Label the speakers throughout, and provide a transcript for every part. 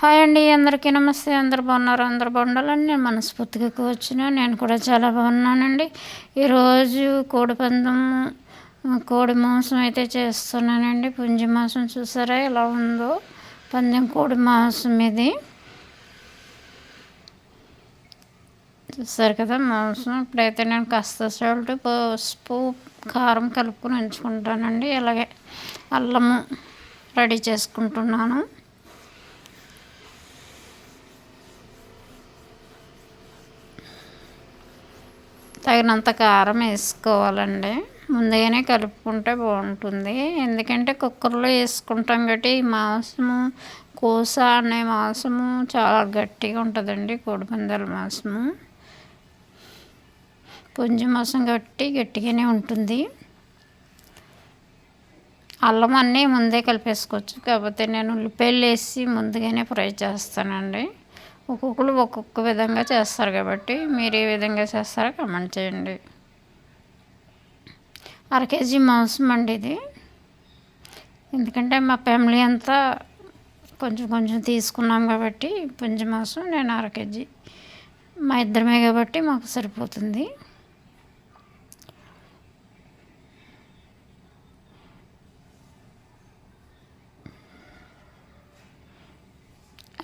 Speaker 1: Hi అండి అందరికీ నమస్తే. అందరు బాగున్నారు? అందరు బాగుండాలని నేను మనస్ఫూర్తిగా కూర్చున్నా. నేను కూడా చాలా బాగున్నానండి. ఈరోజు కోడి పందెం కోడి మాంసం అయితే చేస్తున్నానండి. పుంజి మాంసం చూసారా? ఎలా ఉందో? పందెం కోడి మాంసం ఇది. చూసారు కదా మాంసం? ఇప్పుడైతే నేను కాస్త సాల్ట్ పసుపు కారం కలుపుకొని ఉంచుకుంటానండి. అలాగే అల్లము రెడీ చేసుకుంటున్నాను. తగినంత కారం వేసుకోవాలండి. ముందుగానే కలుపుకుంటే బాగుంటుంది. ఎందుకంటే కుక్కర్లో వేసుకుంటాం కాబట్టి ఈ మాంసము కోస అనే మాంసము చాలా గట్టిగా ఉంటుందండి కోడిపందాల మాంసము. పుంజి మాంసం గట్టి గట్టిగానే ఉంటుంది. అల్లం అన్నీ ముందే కలిపేసుకోవచ్చు. కాకపోతే నేను ఉల్లిపాయలు వేసి ముందుగానే ఫ్రై చేస్తానండి. ఒక్కొక్కరు ఒక్కొక్క విధంగా చేస్తారు కాబట్టి మీరు ఏ విధంగా చేస్తారో కమెంట్ చేయండి. అర కేజీ మాంసం అండి ఇది. ఎందుకంటే మా ఫ్యామిలీ అంతా కొంచెం కొంచెం తీసుకున్నాం కాబట్టి పుంజి మాంసం నేను అర కేజీ. మా ఇద్దరమే కాబట్టి మాకు సరిపోతుంది.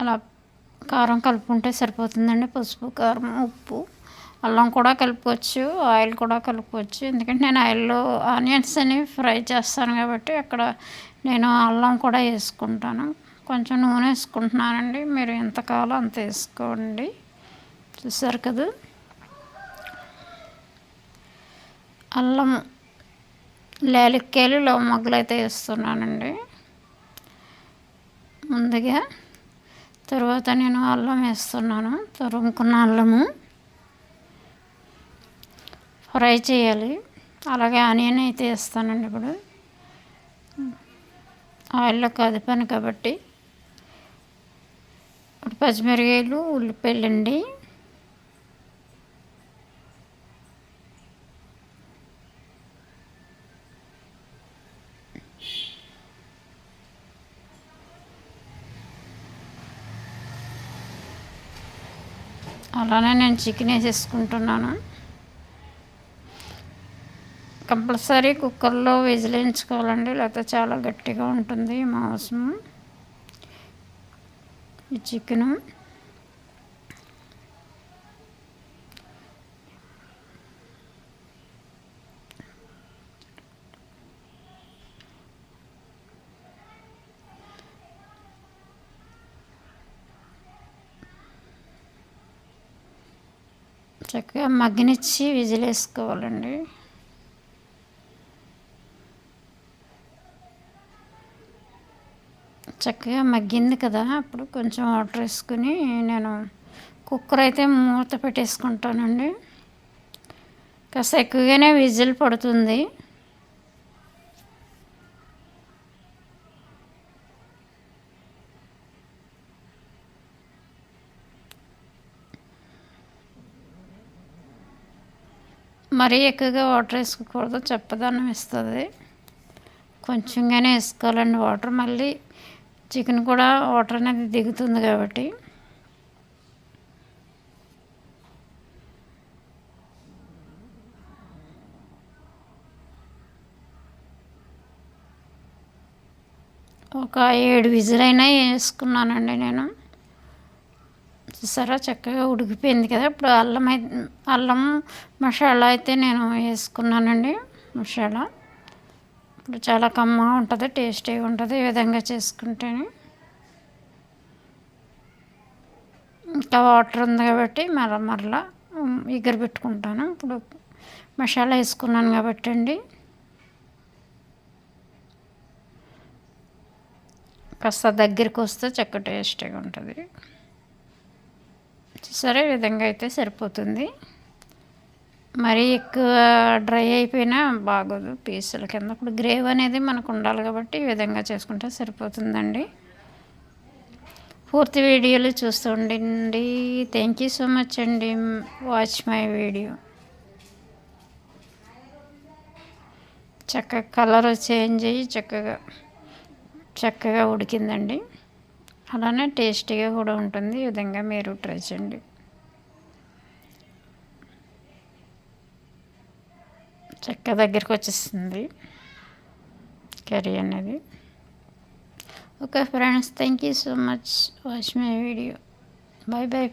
Speaker 1: అలా కారం కలుపుకుంటే సరిపోతుందండి. పసుపు కారం ఉప్పు. అల్లం కూడా కలుపుకోవచ్చు ఆయిల్ కూడా కలుపుకోవచ్చు. ఎందుకంటే నేను ఆయిల్లో ఆనియన్స్ అని ఫ్రై చేస్తాను కాబట్టి అక్కడ నేను అల్లం కూడా వేసుకుంటాను. కొంచెం నూనె వేసుకుంటున్నానండి. మీరు ఎంతకాలం అంత వేసుకోండి. చూసారు కదా? అల్లం లేలిక్కేలు లో మొగ్గలు అయితే వేస్తున్నానండి. ముందుగా తర్వాత నేను అల్లం వేస్తున్నాను. తురుముకున్న అల్లము ఫ్రై చేయాలి. అలాగే ఆనియన్ అయితే వేస్తానండి ఇప్పుడు. ఆయిల్లో కదిపాను కాబట్టి. ఇప్పుడు పచ్చిమిరకాయలు ఉల్లిపాయలు అండి అలానే నేను చికెన్ వేసేసుకుంటున్నాను. కంపల్సరీ కుక్కర్లో విజిలించుకోవాలండి లేకపోతే చాలా గట్టిగా ఉంటుంది మాంసం. ఈ చికెను. చక్కగా మగ్గనిచ్చి విజిల్ వేసుకోవాలండి. చక్కగా మగ్గింది కదా అప్పుడు కొంచెం వాటర్ వేసుకుని నేను కుక్కర్ అయితే మూత పెట్టేసుకుంటానండి. కాస్త ఎక్కువగానే విజిల్ పడుతుంది. మరీ ఎక్కువగా వాటర్ వేసుకోకూడదు చప్పదనం ఇస్తుంది. కొంచెంగానే వేసుకోవాలండి వాటర్. మళ్ళీ చికెన్ కూడా వాటర్ అనేది దిగుతుంది కాబట్టి. ఒక ఏడు విజిల్ అయినా వేసుకున్నానండి నేను. చూసారా? చక్కగా ఉడికిపోయింది కదా. ఇప్పుడు అల్లం అల్లం మసాలా అయితే నేను వేసుకున్నానండి మసాలా. ఇప్పుడు చాలా కమ్మగా ఉంటుంది టేస్టీగా ఉంటుంది ఈ విధంగా చేసుకుంటేనే. ఇంకా వాటర్ ఉంది కాబట్టి మరల మరలా ఎగర పెట్టుకుంటాను. ఇప్పుడు మసాలా వేసుకున్నాను కాబట్టి అండి. కాస్త దగ్గరికి వస్తే చక్క టేస్టీగా ఉంటుంది. సరే విధంగా అయితే సరిపోతుంది. మరీ ఎక్కువ డ్రై అయిపోయినా బాగోదు పీసుల కింద. ఇప్పుడు గ్రేవ్ అనేది మనకు ఉండాలి కాబట్టి ఈ విధంగా చేసుకుంటే సరిపోతుందండి. పూర్తి వీడియోలు చూస్తూ ఉండండి. థ్యాంక్ యూ సో మచ్ అండి. వాచ్ మై వీడియో చక్కగా కలర్ చేంజ్ అయ్యి చక్కగా చక్కగా ఉడికిందండి. అలానే టేస్టీగా కూడా ఉంటుంది. ఈ విధంగా మీరు ట్రై చేయండి. చెక్క దగ్గరికి వచ్చేస్తుంది. కర్రీ అనేది. Okay friends thank you so much. Watch my video. Bye bye